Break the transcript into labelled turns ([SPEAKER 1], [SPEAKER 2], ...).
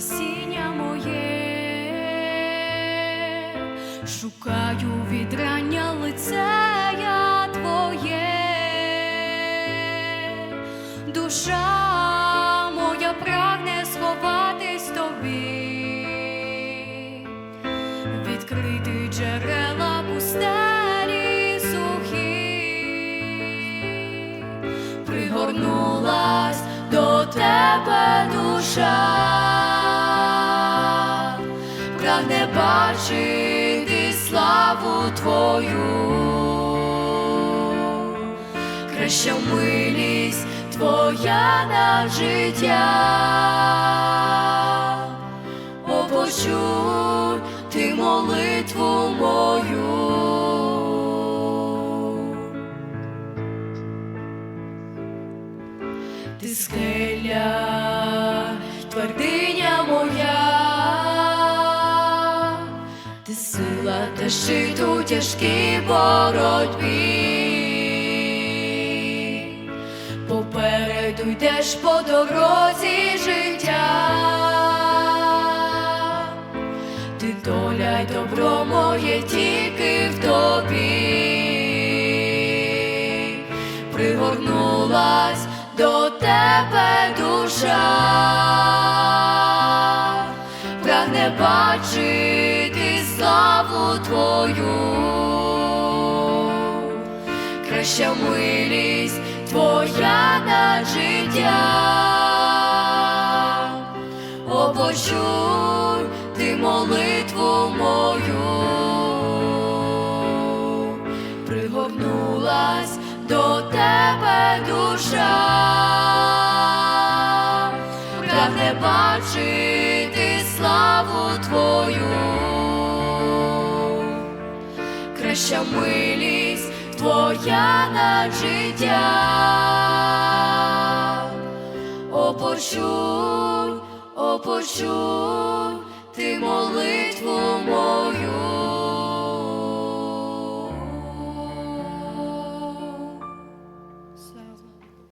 [SPEAKER 1] спасіння моє, шукаю відрання лицея Твоє, душа моя прагне сховатись тобі, відкрити джерела пустелі сухі. Пригорнулась до тебе душа, прагне бачити славу твою, краща милість твоя на життя, О, почуй ти молитву мою. Ти скеля, твердиня моя, щит у тяжкій боротьбі. Попереду йдеш по дорозі життя, ти доля й добро моє тільки в тобі. Пригорнулась до тебе душа, прагне бачити славу твою, краща милість твоя на життя, О, почуй ти молитву мою. Пригорнулась до тебе душа, краща милість твоя на життя, О, почуй, о, почуй ти молитву мою.